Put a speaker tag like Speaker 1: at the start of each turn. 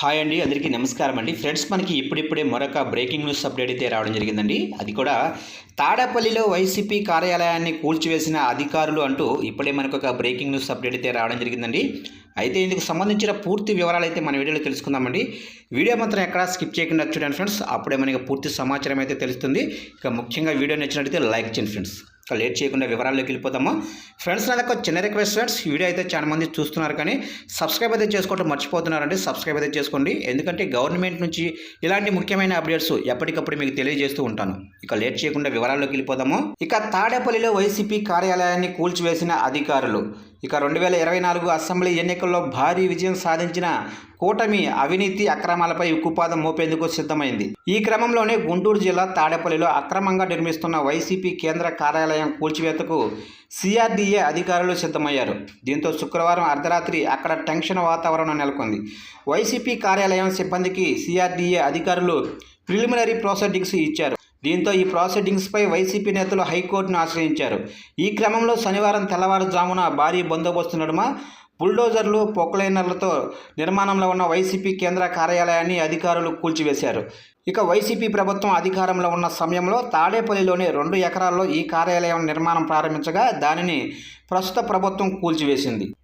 Speaker 1: Hi అండి అందరికీ నమస్కారం అండి. ఫ్రెండ్స్ మనకి ఇప్పుడిప్పుడే మరొక బ్రేకింగ్ న్యూస్ అప్డేట్ అయితే రావడం జరిగిందండి. అది కూడా తాడేపల్లిలో వైసీపీ కార్యాలయాన్ని కూల్చివేసిన అధికారులు అంటూ ఇప్పుడే మనకు ఒక బ్రేకింగ్ న్యూస్ అప్డేట్ అయితే రావడం జరిగిందండి. అయితే ఇందుకు సంబంధించిన పూర్తి వివరాలు అయితే మన వీడియోలో తెలుసుకుందామండి. వీడియో మాత్రం ఎక్కడా స్కిప్ చేయకుండా చూడండి ఫ్రెండ్స్. అప్పుడే మనకి పూర్తి సమాచారం అయితే తెలుస్తుంది. ఇక ముఖ్యంగా వీడియో నచ్చినట్లయితే లైక్ చేయండి ఫ్రెండ్స్. లేట్ చేయకుండా వివరాల్లోకి వెళ్ళిపోతాము? ఫ్రెండ్స్ నాకు ఒక చిన్న రిక్వెస్ట్ ఫ్రెండ్స్. వీడియో అయితే చాలా మంది చూస్తున్నారు కానీ సబ్స్క్రైబ్ అయితే చేసుకోవడం మర్చిపోతున్నారండి. సబ్స్క్రైబ్ అయితే చేసుకోండి. ఎందుకంటే గవర్నమెంట్ నుంచి ఇలాంటి ముఖ్యమైన అప్డేట్స్ ఎప్పటికప్పుడు మీకు తెలియజేస్తూ ఉంటాను. ఇక లేట్ చేయకుండా వివరాల్లోకి వెళ్ళిపోదాము? ఇక తాడేపల్లిలో వైసీపీ కార్యాలయాన్ని కూల్చివేసిన అధికారులు. ఇక రెండు వేల ఇరవై నాలుగు అసెంబ్లీ ఎన్నికల్లో భారీ విజయం సాధించిన కూటమి అవినీతి అక్రమాలపై ఉక్కుపాదం మోపేందుకు సిద్ధమైంది. ఈ క్రమంలోనే గుంటూరు జిల్లా తాడేపల్లిలో అక్రమంగా నిర్మిస్తున్న వైసీపీ కేంద్ర కార్యాలయం కూల్చివేతకు సిఆర్డీఏ అధికారులు సిద్ధమయ్యారు. దీంతో శుక్రవారం అర్ధరాత్రి అక్కడ టెన్షన్ వాతావరణం నెలకొంది. వైసీపీ కార్యాలయం సిబ్బందికి సిఆర్డీఏ అధికారులు ప్రిలిమినరీ ప్రొసీడింగ్స్ ఇచ్చారు. దీంతో ఈ ప్రాసీడింగ్స్పై వైసీపీ నేతలు హైకోర్టును ఆశ్రయించారు. ఈ క్రమంలో శనివారం తెల్లవారుజామున భారీ బందోబస్తు నడుమ బుల్డోజర్లు పొక్లైనర్లతో నిర్మాణంలో ఉన్న వైసీపీ కేంద్ర కార్యాలయాన్ని అధికారులు కూల్చివేశారు. ఇక వైసీపీ ప్రభుత్వం అధికారంలో ఉన్న సమయంలో తాడేపల్లిలోని రెండు ఎకరాల్లో ఈ కార్యాలయం నిర్మాణం ప్రారంభించగా దానిని ప్రస్తుత ప్రభుత్వం కూల్చివేసింది.